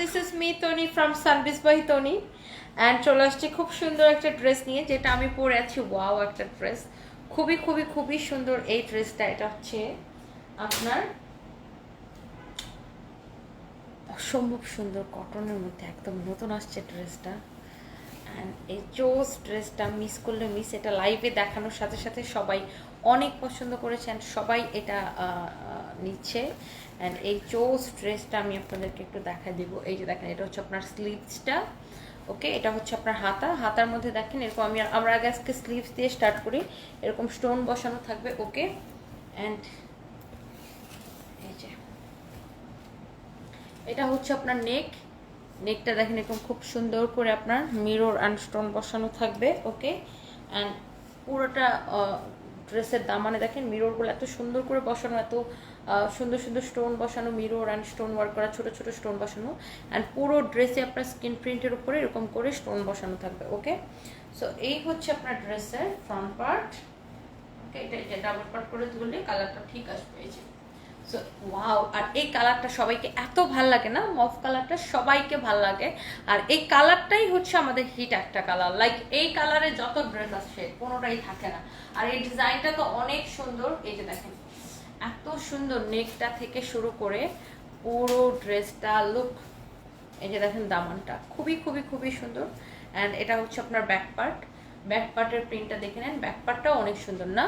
This is me Toni from সানবিস by Toni and চলে আসছি খুব সুন্দর একটা ড্রেস নিয়ে, যেটা আমি পরে আছি। ওয়াও একটা ড্রেস খুবই খুবই খুবই সুন্দর এই ড্রেসটা এটা হচ্ছে আপনার অসম্ভব সুন্দর কটনের মধ্যে একদম নতুন আসছে ড্রেসটা অ্যান্ড এই জোস ড্রেসটা মিস করলে মিস এটা লাইভে দেখানোর সাথে সাথে সবাই অনেক পছন্দ করেছে। And সবাই এটা নিচ্ছে। অ্যান্ড এই জোস ড্রেসটা আমি আপনাদেরকে একটু দেখা দিব। এই যে দেখেন, এটা হচ্ছে আপনার স্লিভসটা ওকে এটা হচ্ছে আপনার হাতা। হাতার মধ্যে দেখেন, এরকম আমি আমরা আগে আজকে স্লিভস দিয়ে স্টার্ট করি। এরকম স্টোন বসানো থাকবে ওকে অ্যান্ড এই যে, এটা হচ্ছে আপনার নেক নেকটা দেখেন, এরকম খুব সুন্দর করে আপনার মিরর অ্যান্ড স্টোন বসানো থাকবে ওকে অ্যান্ড পুরোটা ড্রেসের দাম মানে দেখেন মিররগুলো এত সুন্দর করে বসানো, এত সুন্দর সুন্দর স্টোন বসানো মিরর অ্যান্ড স্টোন ওয়ার্ক করা, ছোট ছোট স্টোন বসানো অ্যান্ড পুরো ড্রেসে আপনার স্কিন প্রিন্টের উপরে এরকম করে স্টোন বসানো থাকবে ওকে সো এই হচ্ছে আপনার ড্রেসের ফ্রন্ট পার্ট ওকে এটা ডাবল পার্ট করে তুললে কালারটা ঠিক আসবে, এই যে। সো ওয়াও আর এই কালারটা সবাইকে এত ভালো লাগে না? মফ কালারটা সবাইকে ভালো লাগে। আর এই কালারটাই হচ্ছে আমাদের হিট একটা কালার লাইক এই কালারে যত ড্রেস আসছে, কোনোটাই থাকে না। আর এই ডিজাইনটা তো অনেক সুন্দর। এই যে দেখেন, এত সুন্দর নেকটা থেকে শুরু করে পুরো ড্রেসটা লুক এই যে দেখেন দামানটা। খুবই খুবই খুবই সুন্দর। অ্যান্ড এটা হচ্ছে আপনার ব্যাক পার্ট ব্যাক পার্টের প্রিন্টটা দেখে নেন। ব্যাক পার্টটাও অনেক সুন্দর, না?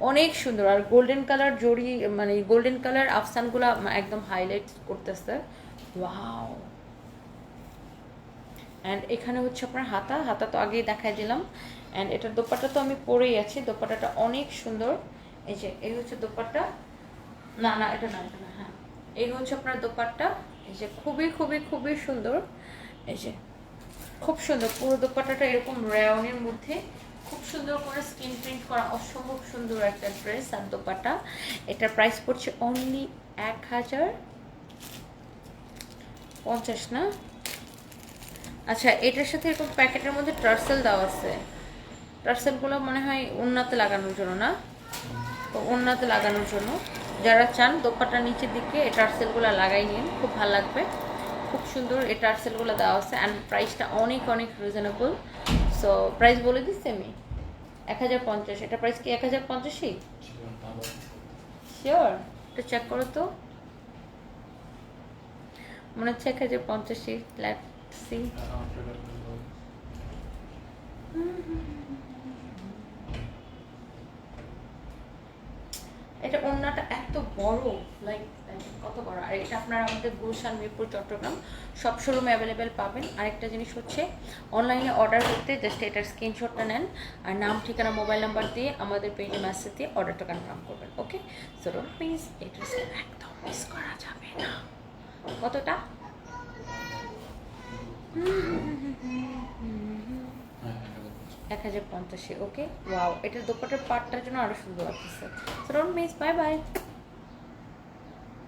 অনেক সুন্দর। আর গোল্ডেন কালার জড়ি মানে গোল্ডেন কালার আফসানগুলো একদম হাইলাইট করতেছে। ওয়াও অ্যান্ড এখানে হচ্ছে আপনার হাতা। হাতা তো আগেই দেখাই দিলাম। অ্যান্ড এটার দোপাট্টা তো আমি পরেই আছি। দোপাট্টাটা অনেক সুন্দর। এই যে, এই হচ্ছে দোপাট্টা। না না, এটা না এটা না হ্যাঁ। এই হচ্ছে আপনার দোপাট্টা। এই যে, খুবই খুবই খুবই সুন্দর। এই যে, খুব সুন্দর। পুরো দোপাট্টাটা এরকম রেয়নের মধ্যে খুব সুন্দর করে স্কিন প্রিন্ট করা অসম্ভব সুন্দর একটা ড্রেস আর দোপাট্টা। এটার প্রাইস পড়ছে অনলি এক হাজার পঞ্চাশ, না? আচ্ছা এটার সাথে এরকম প্যাকেটের মধ্যে টার্সেল দেওয়া আছে। টার্সেলগুলো মনে হয় উন্নাতে লাগানোর জন্য, না? তো উন্নাতে লাগানোর জন্য। যারা চান দোপাটার নিচের দিকে, এই টার্সেলগুলো লাগাই নিন, খুব ভালো লাগবে। খুব সুন্দর এই টার্সেলগুলো দেওয়া আছে। অ্যান্ড প্রাইসটা অনেক অনেক রিজনেবল সো প্রাইস বলে দিচ্ছি আমি। এক হাজার পঞ্চাশ। এটা প্রাইস কি এক হাজার পঞ্চাশই? শিওর একটু চেক করো তো। মনে হচ্ছে এক হাজার পঞ্চাশই। লেট সি এটা ওড়নাটা এত বড় লাইক কত বড়? আর এটা আপনারা আমাদের গুলশান, মিরপুর, চট্টগ্রাম সব শোরুমে অ্যাভেলেবেল পাবেন। আরেকটা জিনিস হচ্ছে অনলাইনে অর্ডার করতে জাস্ট এটার স্ক্রিনশটটা নেন, আর নাম, ঠিকানা মোবাইল নাম্বার দিয়ে আমাদের পেজে মেসেজ দিয়ে অর্ডারটা কনফার্ম করবেন ওকে সো ডোন্ট মিস এটা একদম মিস করা যাবে না। কতটা? এক হাজার পঞ্চাশে, ওকে? ওয়াও, এটার দোপাটার পার্টটার জন্য আরও সুন্দর লাগতেছে। So don't miss bye bye